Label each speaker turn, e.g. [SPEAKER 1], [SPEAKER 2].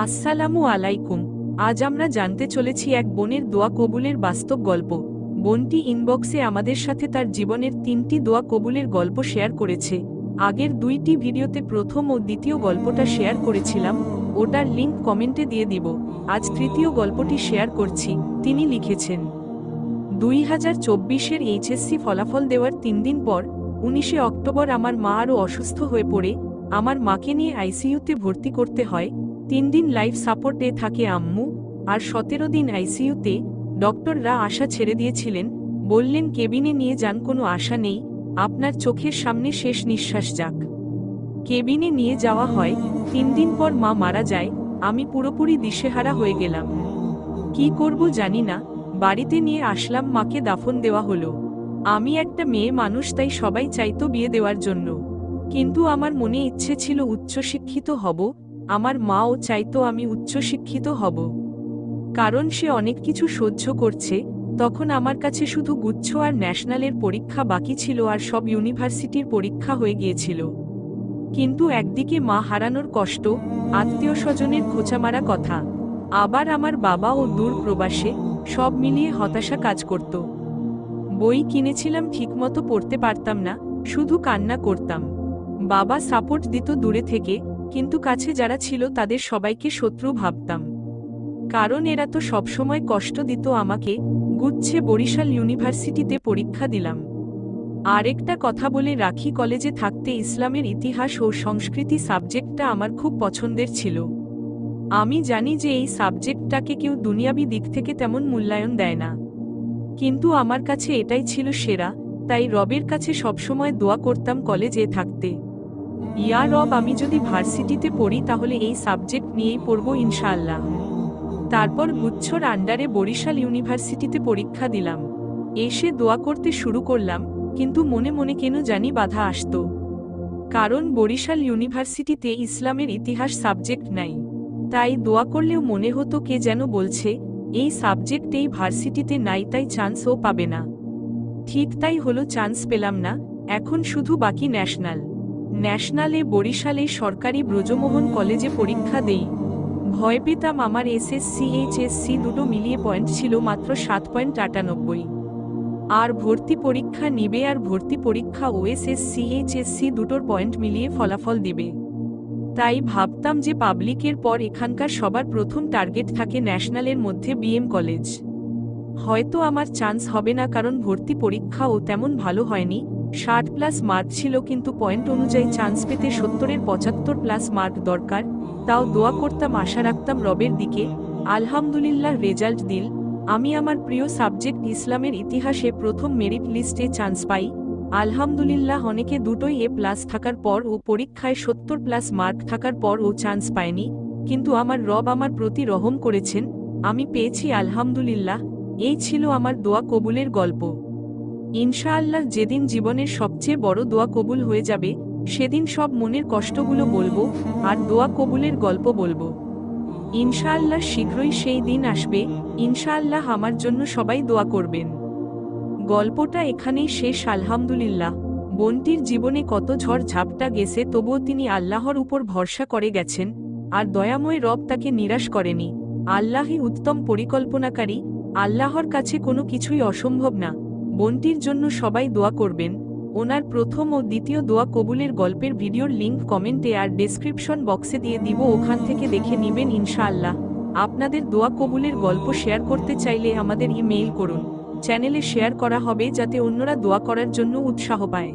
[SPEAKER 1] আসসালামু আলাইকুম। আজ আমরা জানতে চলেছি এক বোনের দোয়া কবুলের বাস্তব গল্প। বোনটি ইনবক্সে আমাদের সাথে তার জীবনের তিনটি দোয়া কবুলের গল্প শেয়ার করেছে। আগের দুইটি ভিডিওতে প্রথম ও দ্বিতীয় গল্পটা শেয়ার করেছিলাম, ওটার লিংক কমেন্টে দিয়ে দিব। আজ তৃতীয় গল্পটি শেয়ার করছি, তিনি লিখেছেন, দুই হাজার চব্বিশের এইচএসসি ফলাফল দেওয়ার তিন দিন পর, উনিশে অক্টোবর আমার মা আরও অসুস্থ হয়ে পড়ে, আমার মাকে নিয়ে আইসিইউতে ভর্তি করতে হয় তিন দিন লাইফ সাপোর্টে থাকে আম্মু, আর সতেরো দিন আইসিইউতে ডক্টররা আশা ছেড়ে দিয়েছিলেন, বললেন কেবিনে নিয়ে যান, কোনো আশা নেই, আপনার চোখের সামনে শেষ নিঃশ্বাস যাক। কেবিনে নিয়ে যাওয়া হয়, তিন দিন পর মা মারা যায়, আমি পুরোপুরি দিশেহারা হয়ে গেলাম। কি করব জানি না, বাড়িতে নিয়ে আসলাম, মাকে দাফন দেওয়া হলো। আমি একটা মেয়ে মানুষ, তাই সবাই চাইতো বিয়ে দেওয়ার জন্য। কিন্তু আমার মনে ইচ্ছে ছিল উচ্চশিক্ষিত হব আমার মাও চাইতো আমি উচ্চশিক্ষিত হব। কারণ সে অনেক কিছু সহ্য করছে, তখন আমার কাছে শুধু গুচ্ছ আর ন্যাশনালের পরীক্ষা বাকি ছিল আর সব ইউনিভার্সিটির পরীক্ষা হয়ে গিয়েছিল। কিন্তু একদিকে মা হারানোর কষ্ট, আত্মীয় স্বজনের খোঁচামারা কথা, আবার আমার বাবা ও দূর প্রবাসে সব মিলিয়ে হতাশা কাজ করত। বই কিনেছিলাম ঠিকমতো পড়তে পারতাম না, শুধু কান্না করতাম। বাবা সাপোর্ট দিত দূরে থেকে কিন্তু কাছে যারা ছিল তাদের সবাইকে শত্রু ভাবতাম। কারণ এরা তো সবসময় কষ্ট দিত আমাকে, গুচ্ছে বরিশাল ইউনিভার্সিটিতে পরীক্ষা দিলাম। আরেকটা কথা বলে রাখি, কলেজে থাকতে ইসলামের ইতিহাস ও সংস্কৃতি সাবজেক্টটা আমার খুব পছন্দের ছিল। আমি জানি যে এই সাবজেক্টটাকে কেউ দুনিয়াবি দিক থেকে তেমন মূল্যায়ন দেয় না। কিন্তু আমার কাছে এটাই ছিল সেরা, তাই রবের কাছে সবসময় দোয়া করতাম কলেজে থাকতে। ইয়া রব, আমি যদি ভার্সিটিতে পড়ি, তাহলে এই সাবজেক্ট নিয়েই পড়ব ইনশাআল্লাহ। তারপর গুচ্ছর আন্ডারে বরিশাল ইউনিভার্সিটিতে পরীক্ষা দিলাম। এসে দোয়া করতে শুরু করলাম, কিন্তু মনে মনে কেন জানি বাধা আসত। কারণ বরিশাল ইউনিভার্সিটিতে ইসলামের ইতিহাস সাবজেক্ট নাই। তাই দোয়া করলেও মনে হতো কে যেন বলছে, এই সাবজেক্ট এই ভার্সিটিতে নাই, তাই চান্সও পাবে না। ঠিক তাই হলো, চান্স পেলাম না, এখন শুধু বাকি ন্যাশনাল। ন্যাশনালে বরিশালে সরকারি ব্রজমোহন কলেজে পরীক্ষা দেই। ভয় পেতাম আমার এসএসসি, এইচএসসি দুটো মিলিয়ে পয়েন্ট ছিল মাত্র সাত পয়েন্ট আটানব্বই। আর ভর্তি পরীক্ষা নিবে আর ভর্তি পরীক্ষা ওএসএসসি, এইচএসসি দুটোর পয়েন্ট মিলিয়ে ফলাফল দিবে। তাই ভাবতাম যে পাবলিকের পর এখানকার সবার প্রথম টার্গেট থাকে ন্যাশনালের মধ্যে বিএম কলেজ। হয়তো আমার চান্স হবে না কারণ ভর্তি পরীক্ষাও তেমন ভালো হয়নি ষাট প্লাস মার্ক ছিল কিন্তু পয়েন্ট অনুযায়ী চান্স পেতে সত্তরের পঁচাত্তর প্লাস মার্ক দরকার, তাও দোয়া করতাম, আশা রাখতাম রবের দিকে। আলহামদুলিল্লাহ, রেজাল্ট দিল। আমি আমার প্রিয় সাবজেক্ট ইসলামের ইতিহাসে প্রথম মেরিট লিস্টে চান্স পাই। আলহামদুলিল্লাহ, অনেকে দুটোই এ প্লাস থাকার পর ও পরীক্ষায় সত্তর প্লাস মার্ক থাকার পর ও চান্স পায়নি। কিন্তু আমার রব আমার প্রতি রহম করেছেন। আমি পেয়েছি, আলহামদুলিল্লাহ। এই ছিল আমার দোয়া কবুলের গল্প। ইনশাআল্লাহ যেদিন জীবনের সবচেয়ে বড় দোয়া কবুল হয়ে যাবে, সেদিন সব মনের কষ্টগুলো বলব আর দোয়া কবুলের গল্প বলব। ইনশাআল্লাহ শীঘ্রই সেই দিন আসবে, ইনশাআল্লাহ আমার জন্য সবাই দোয়া করবেন। গল্পটা এখানেই শেষ, আলহামদুলিল্লাহ। বোনটির জীবনে কত ঝড় ঝাপটা গেছে, তবুও তিনি আল্লাহর উপর ভরসা করে গেছেন, আর দয়াময় রব তাকে নিরাশ করেনি। আল্লাহই উত্তম পরিকল্পনাকারী, আল্লাহর কাছে কোনো কিছুই অসম্ভব না। বোনটির জন্য সবাই দোয়া করবেন। ওনার প্রথম ও দ্বিতীয় দোয়া কবুলের গল্পের ভিডিওর লিঙ্ক কমেন্টে আর ডেসক্রিপশন বক্সে দিয়ে দিব, ওখান থেকে দেখে নেবেন ইনশাআল্লাহ। আপনাদের দোয়া কবুলের গল্প শেয়ার করতে চাইলে আমাদের ইমেইল করুন। চ্যানেলে শেয়ার করা হবে যাতে অন্যরা দোয়া করার জন্য উৎসাহ পায়।